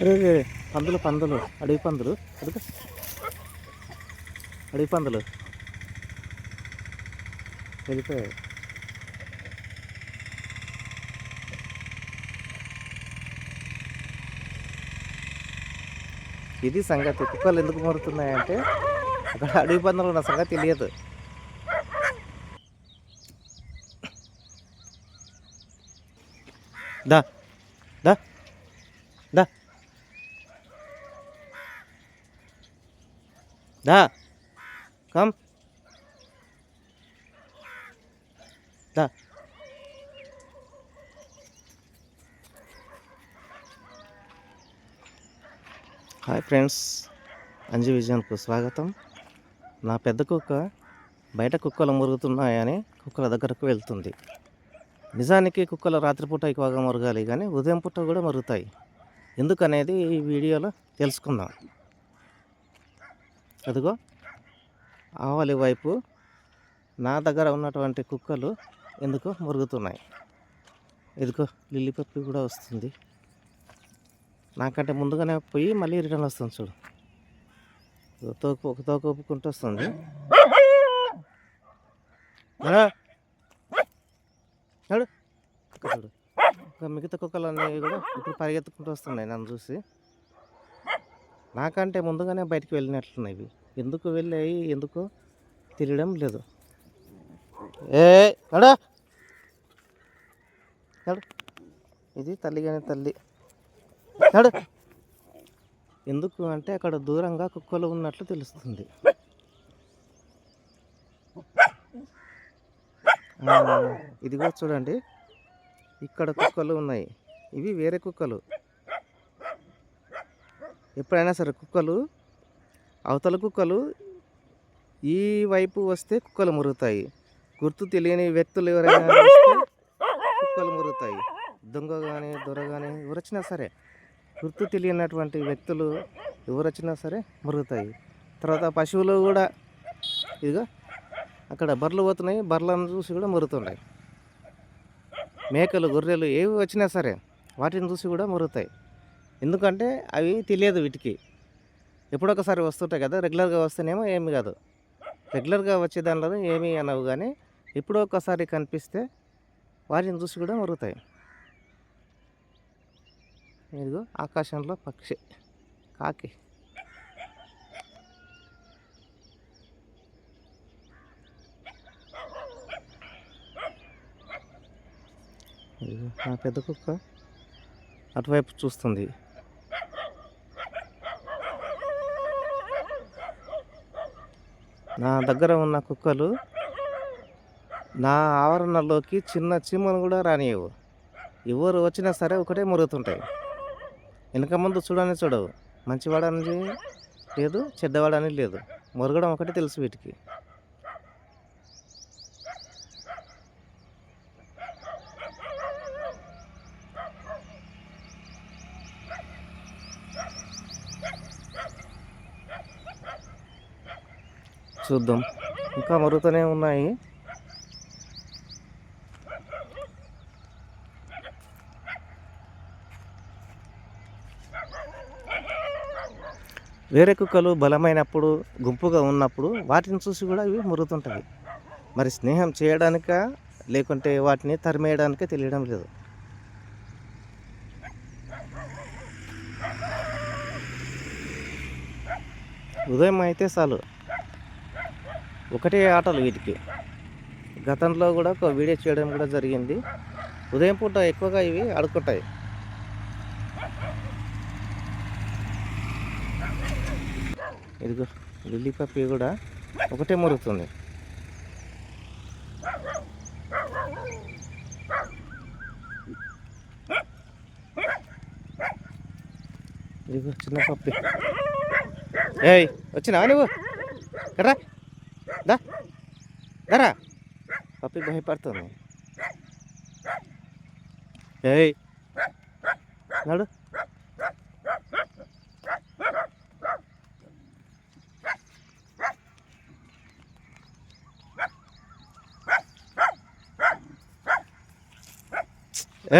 అరే పందులు పందులు. అడవి పందులు. అడుగు. అడవి పందులు. వెళ్ళిపోయాయి. ఇది సంగతి. కుక్కలు ఎందుకు మారుతున్నాయంటే అక్కడ అడవి పందులు ఉన్న సంగతి తెలియదు. దా. దా. దా. కమ్. దా. హాయ్ ఫ్రెండ్స్ అంజు విజయన్కు స్వాగతం. నా పెద్ద కుక్క బయట కుక్కలు మురుగుతున్నాయని కుక్కల దగ్గరకు వెళ్తుంది. నిజానికి కుక్కలు రాత్రిపూట ఎక్కువగా మురగాలి కానీ ఉదయం పూట కూడా మరుగుతాయి. ఎందుకనేది ఈ వీడియోలో తెలుసుకుందాం. అదిగో ఆవలి వైపు నా దగ్గర ఉన్నటువంటి కుక్కలు ఎందుకో మురుగుతున్నాయి. ఇదిగో లిల్లీ పప్పి కూడా వస్తుంది. నాకంటే ముందుగానే పోయి మళ్ళీ రిటర్న్ వస్తుంది చూడు. తోకు ఒక తోక ఒప్పుకుంటూ వస్తుంది. నడు. చూడు. ఇంకా మిగతా కుక్కలన్నీ కూడా ఇప్పుడు పరిగెత్తుకుంటూ వస్తున్నాయి నన్ను చూసి. నాకంటే ముందుగానే బయటికి వెళ్ళినట్లున్నాయి ఎందుకు వెళ్ళాయి ఎందుకు తెలియడం లేదు. ఏ నడా. నడు. ఇది తల్లి కానీ తల్లి. నడు. ఎందుకు అంటే అక్కడ దూరంగా కుక్కలు ఉన్నట్లు తెలుస్తుంది. ఇదిగో చూడండి. ఇక్కడ కుక్కలు ఉన్నాయి. ఇవి వేరే కుక్కలు. ఎప్పుడైనా సరే కుక్కలు అవతల కుక్కలు ఈ వైపు వస్తే కుక్కలు మురుగుతాయి గుర్తు తెలియని వ్యక్తులు ఎవరైనా కుక్కలు మురుగుతాయి దొంగ కానీ దొర కానీ ఎవరొచ్చినా సరే గుర్తు తెలియనటువంటి వ్యక్తులు ఎవరొచ్చినా సరే మురుగుతాయి తర్వాత పశువులు కూడా ఇదిగా అక్కడ బర్రెలు పోతున్నాయి. బర్రెలను చూసి కూడా మురుగుతున్నాయి మేకలు గొర్రెలు ఏవి వచ్చినా సరే వాటిని చూసి కూడా మురుగుతాయి ఎందుకంటే అవి తెలియదు వీటికి. ఎప్పుడొకసారి వస్తుంటాయి కదా రెగ్యులర్గా వస్తేనేమో ఏమి కాదు. రెగ్యులర్గా వచ్చే దానిలో ఏమీ అనవు కానీ ఎప్పుడో ఒకసారి కనిపిస్తే వాటిని చూసి కూడా మరుగుతాయి. ఇదిగో ఆకాశంలో పక్షి కాకి. ఇదిగో నా పెద్ద కుక్క అటువైపు చూస్తుంది. నా దగ్గర ఉన్న కుక్కలు నా ఆవరణలోకి చిన్న చీమను కూడా రానియవు ఎవరు వచ్చినా సరే ఒకటే మురుగుతుంటాయి. వెనక ముందు చూడని చూడవు. మంచివాడని లేదు చెడ్డవాడని లేదు. మురగడం ఒకటి తెలుసు వీటికి. చూద్దాం. ఇంకా మరుగుతూనే ఉన్నాయి. వేరే కుక్కలు బలమైనప్పుడు గుంపుగా ఉన్నప్పుడు వాటిని చూసి కూడా ఇవి మురుగుతుంటాయి. మరి స్నేహం చేయడానిక లేకుంటే వాటిని తరిమేయడానికే తెలియడం లేదు. ఉదయం అయితే చాలు. ఒకటే ఆటలు వీటికి. గతంలో కూడా ఒక వీడియో చేయడం కూడా జరిగింది. ఉదయం పూట ఎక్కువగా ఇవి ఆడుకుంటాయి. ఇదిగో లిల్లీ పప్పి కూడా ఒకటే మురుగుతుంది. ఇదిగో చిన్న పప్పి. ఏయ్ వచ్చినా నువ్వు? కర్రా దరా పప్పి భయపడుతుంది ఏయ్ నడు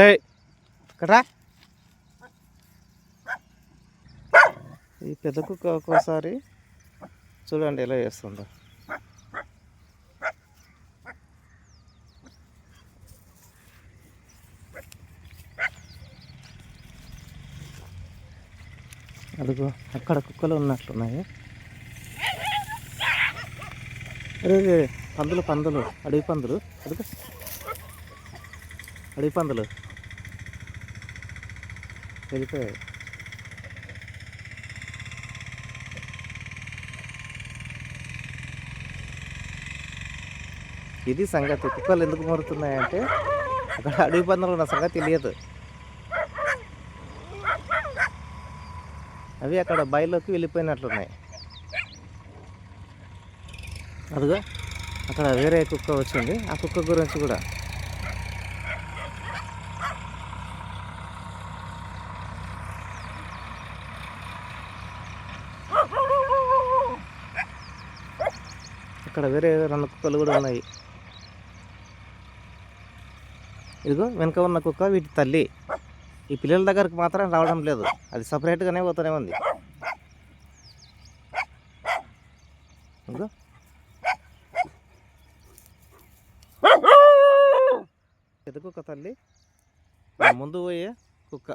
ఏయ్ ఇక్కడ ఈ పెద్ద కుక్క ఒక్కోసారి చూడండి ఎలా చేస్తుందో। అదిగో అక్కడ కుక్కలు ఉన్నట్లున్నాయి. అరే పందులు పందులు అడవి పందులు అదిగో. అడవి పందులు. వెళ్ళిపోయాయి. ఇది సంగతి. కుక్కలు ఎందుకు మొరుతున్నాయంటే అక్కడ అడవి పందులు ఉన్న సంగతి తెలియదు. అవి అక్కడ బయలుకి వెళ్ళిపోయినట్లున్నాయి. అదిగో అక్కడ వేరే కుక్క వచ్చింది. ఆ కుక్క గురించి కూడా. అక్కడ వేరే రెండు కుక్కలు కూడా ఉన్నాయి. ఇదిగో వెనక ఉన్న కుక్క వీటి తల్లి. ఈ పిల్లల దగ్గరకు మాత్రం రావడం లేదు. అది సపరేట్గానే పోతూనే ఉంది. ఇదిగో పెద్ద కుక్క తల్లి ఆ ముందు పోయే కుక్క.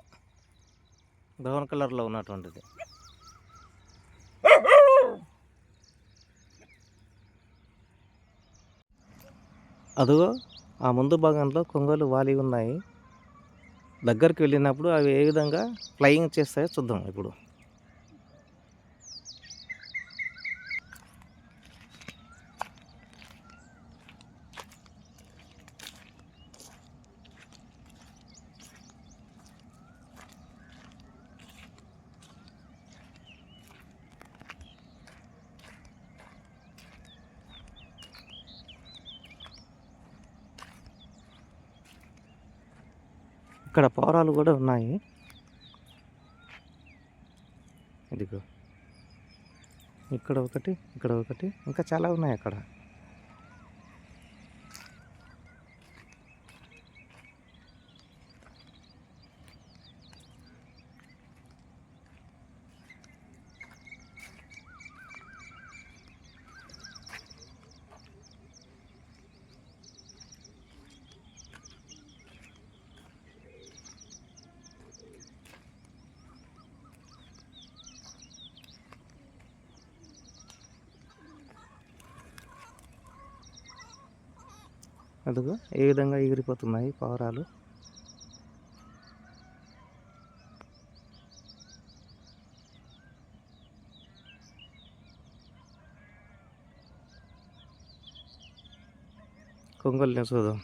బ్రౌన్ కలర్లో ఉన్నటువంటిది. అదిగో ఆ ముందు భాగంలో కొంగలు వాలి ఉన్నాయి. దగ్గరికి వెళ్ళినప్పుడు అవి ఏ విధంగా ఫ్లయింగ్ చేస్తాయో చూద్దాం ఇప్పుడు. ఇక్కడ పావురాలు కూడా ఉన్నాయి. ఇదిగో. ఇక్కడ ఒకటి ఇక్కడ ఒకటి ఇంకా చాలా ఉన్నాయి అక్కడ. అదిగో ఏ విధంగా ఎగిరిపోతున్నాయి పావురాలు? కొంగల్ని చూద్దాం.